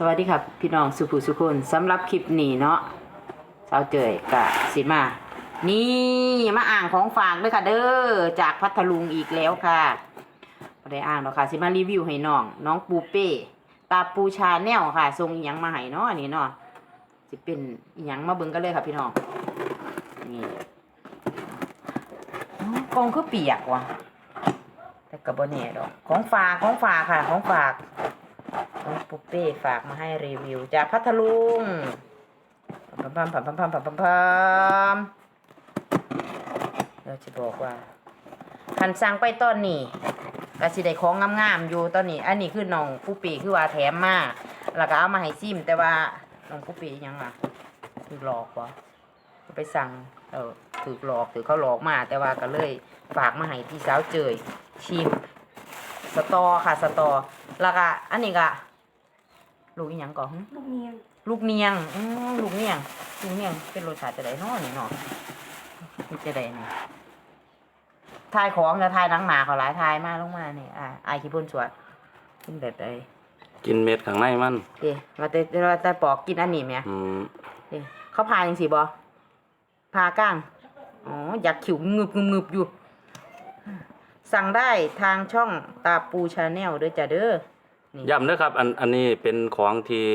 สวัสดีครับพี่น้องสุภูสุคนสำหรับคลิปนี้เนาะสาวเจยกะสิมา นี่มาอ่างของฝากด้วยค่ะเด้อจากพัทลุงอีกแล้วค่ะบ่ได้อ่างเนาะค่ะสิมารีวิวให้น้อง น้องปูเป้ตาปูชาแนลค่ะส่งอยังมาให้เนาะอันนี้เนาะสิเป็นอยังมาเบิ่งกันเลยค่ะพี่น้องนี่กองคือเปียกว่ะแต่กระบอเนี่ยดอกของฝากของฝากค่ะของฝาก น้องปุ๊เป้ฝากมาให้รีวิว จากพัทลุงพัมพัมพัมพัมพัมพัมพัมพัมเราจะบอกว่าคันสั่งไปตอนนี้ก็สิได้ของงามๆอยู่ตอนนี้ อันนี้คือน้องปุ๊เป้คือว่าแถมมาแล้วก็เอามาให้ซิมแต่ว่าน้องปุ๊เป้ยังอะถือหลอกวะไปสั่งเออถือหลอกถือเขาหลอกมา แต่ว่าก็เลยฝากมาให้พี่สาวเจยชิม สตอค่ะสตอ แล้วก็อันนี้ก็ลูกอีหยังก่อนลูกเนียงลูกเนียงอืมลูกเนียงลูกเนียงเป็นรสชาติจะได้น้อนี่เนาะมันจะได้นี่ทายของจะทายหนังหนาเขาหลายทายมาลงมานี่อ่าอายขี้พุ่นสวดกินแบบใดกินเม็ดข้างในมันเด้ว่าแต่ว่าแต่ปอกกินอันนี้แหมอืมเด้เขาพาจังซี่บ่พาก้างอ๋ออยากขิวงึบงึบงึบอยู่ สั่งได้ทางช่องตาปูชาแนลด้วยจ้ะเด้อนี่ย้ำเด้อครับอันอันนี้เป็นของที่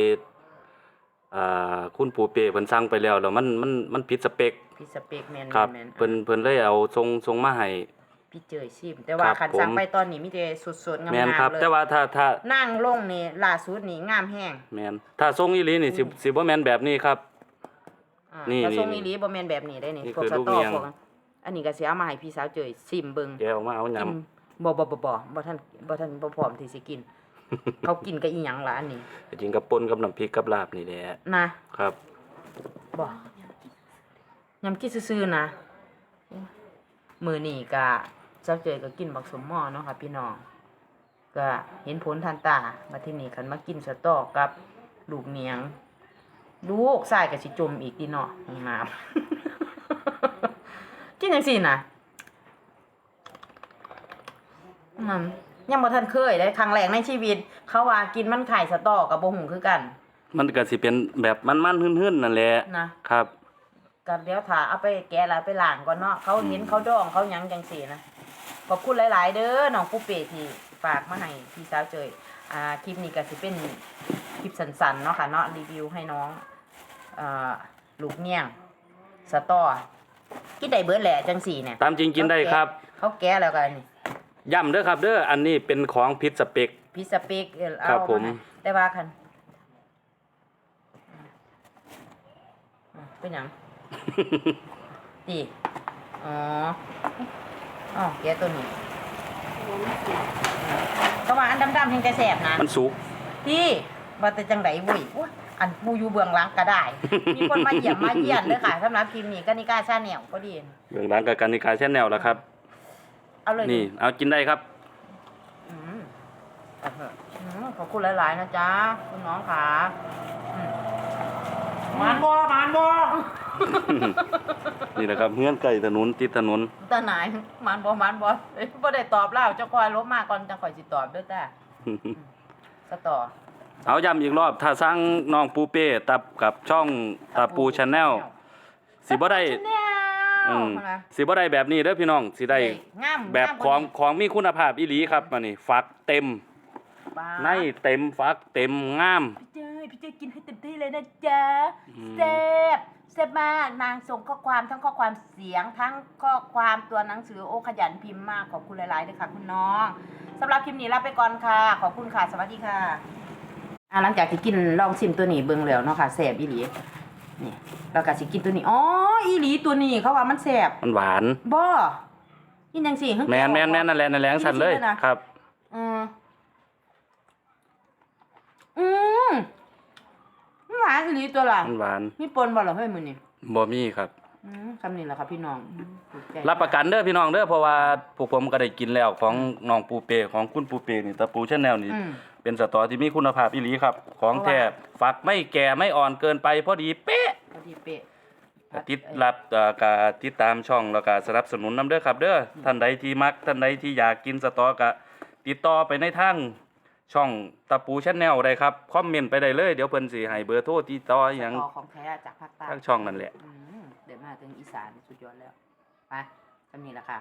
อ่าคุณปู่เป้เพิ่นสั่งไปแล้วแล้วมันมันมันผิดสเปคพี่สเปกแมนครับแมนเพิ่นเพิ่นเลยเอาส่งส่งมาให้ พี่เจยชิม แต่ว่าครับขันสั่งผม ไปตอนนี้มีแต่สดๆงามแม่นๆครับเลยแต่ว่าถ้าถ้านั่งลงนี่ล่าสุดนี่งามแห้งแม่นถ้าส่งอีหลีนี่สิสิบ่แม่นแบบนี้ครับ อ่านี่ถ้าส่งนี่อีหลีบ่แม่นแบบนี้ได้นี่นี่พวกคือสลูกตอเนียง พวก อันนี้ก็สิเอามาให้พี่สาวเจยชิมเบิ่งแกะออกมาเอาหยกินบ่บ่บ่บ่บ่ทันบ่ทันบ่พร้อมที่สิกิน เขากินกับอีหยังล่ะอันนี้ำจริงกับป่นกับน้ำพริกกับลาบนี่แหละนะครับ บ่ยำกินซื่อๆนะมื้อนี้ก็เจ้าเจยก็กินบักสมหม้อเนาะค่ะพี่น้องก็เห็นผลทันตามาที่นี่คันมากินสตอกับลูกเนียง ลูกชายก็สิจมอีกดีเนาะห้องน้ำ กินจังซี่น่ะมันยังบ่ทันเคยเลยครั้งแรกในชีวิต เขาว่ากินมันไข่สตอกับบ่หุงคือกัน มันก็สิเป็นแบบมันๆหืนๆนั่นแหละนะครับก็เดี๋ยวถ้าเอาไปแกะแล้วไปล้างก่อนเนาะเขาเห็นเขาดองเขาหยังจังซี่นะขอบคุณหลาย ๆ เด้อน้องปุ๊เป้ที่ฝากมาให้พี่สาวเจยอ่าคลิปนี้ก็สิเป็นคลิปสั้นๆเนาะค่ะเนาะรีวิวให้น้องอ่าลูกเนียงสตอ กินได้เบิดแหละจังซี่เนี่ยตามจริงกินได้ครับ เขาแกะแล้วกันนี่ย้ำเด้อครับ เด้ออันนี้เป็นของผิดสเปคพี่สเปกเออเอาครับผมาให้แต่ว่าคันอะเป็นหยังดีอ๋ออ๋อแกะตัวนี้หัวมันสียก็ว่าอันดำๆเพียงแต่แสบนะ มันสุกพี่ว่าแต่จังไดวุ้ยอุ๊ย อันปูอยู่เบื้องหลังก็ได้ มีคนมาเยี่ยมมาเยี่ยนเด้อค่ะสำหรับคลิปนี้ก็นิก้าชาแนลก็ดีเรื่องร้านกับการนิกาแชนแนลแล้วครับ เอาเลยนี่ เอากินได้ครับ อืมเอาเถอะอืมขอบคุณหลาย ๆ นะจ๊ะ คุณน้องค่ะอืมมานบ่มานบ่นี่แหละครับเฮือนไก่ถนนติดถนน ตาไหนายมันบอมันบอเอ้ยบ่ได้ตอบแล้วเจะคอยลบมาก่อนจังคอยสิตอบเด้อจ้าก็ต่อ เอาย้ำอีกรอบ ถ้าสร้างน้องปูเป้ตับกับช่องตาปูชาแนลสิบ่ได้แนอืวมสิบ่ได้แบบนี้เด้อพี่น้องสิได้งามแบบงามของกว่าของมีคุณภาพอีหลีครับมานี่ฟักเต็มบ้าในเต็มฟักเต็มงามพี่เจ้ยพี่เจ้ยกินให้เต็มที่เลยนะจ๊ะอืมแซ่บแซ่บมากนางส่งข้อความทั้งข้อความเสียงทั้งข้อความตัวหนังสือโอ้ขยันพิมพ์มากขอบคุณหลายๆด้วยค่ะ คุณน้องสำหรับคลิปนี้ลาไปก่อนค่ะ ขอบคุณค่ะ สวัสดีค่ะ อ่าหลังจากที่กินลองชิมตัวนี้เบิ่งแล้วเนาะค่ะแซ่บอีหลีนี่แล้วก็สิกินตัวนี้อ๋ออีหลีตัวนี้เขาว่ามันแซ่บมันหวานบ่กินจังซี่แมนแมนแมนนั่นแหละนั่นแหละสั่นเลยครับอืมอืมมันหวานอีหลีตัวล่ะมันหวานมีปนบ่เหรอเฮ้ยมื้อนี้บ่มีครับอืมคำนี้แหละครับพี่น้องอืมถูกใจรับประกันเด้อพี่น้องเด้อเพราะว่าพวกผมก็ได้กินแล้วของน้องปูเป้ของคุณปูเป้นี่ตาปูชาแนลนี่อืม เป็นสตอที่มีคุณภาพอีหลีครับ ของแท้เพราะว่าฝักไม่แก่ไม่อ่อนเกินไปพอดีเป๊ะพอดีเป๊ะติดรับเอ่อกาติดตามช่องแล้วก็สนับสนุนนํเด้อครับ เด้อท่านใดที่มักท่านใดที่อยากกินสตอกะติดต่อไปในทางช่องตะปูชแนลได้ครับคอมเมนต์ไปได้เลยเดี๋ยวเพิ่นสิให้เบอร์โทรติดต่ออหยังสตอของแท้จากภาคใต้ทางช่องนั่นแหละอืมเดี๋ยวมาถึงอีสานสุดยอดแล้วไปจำนี้แหละค่ะ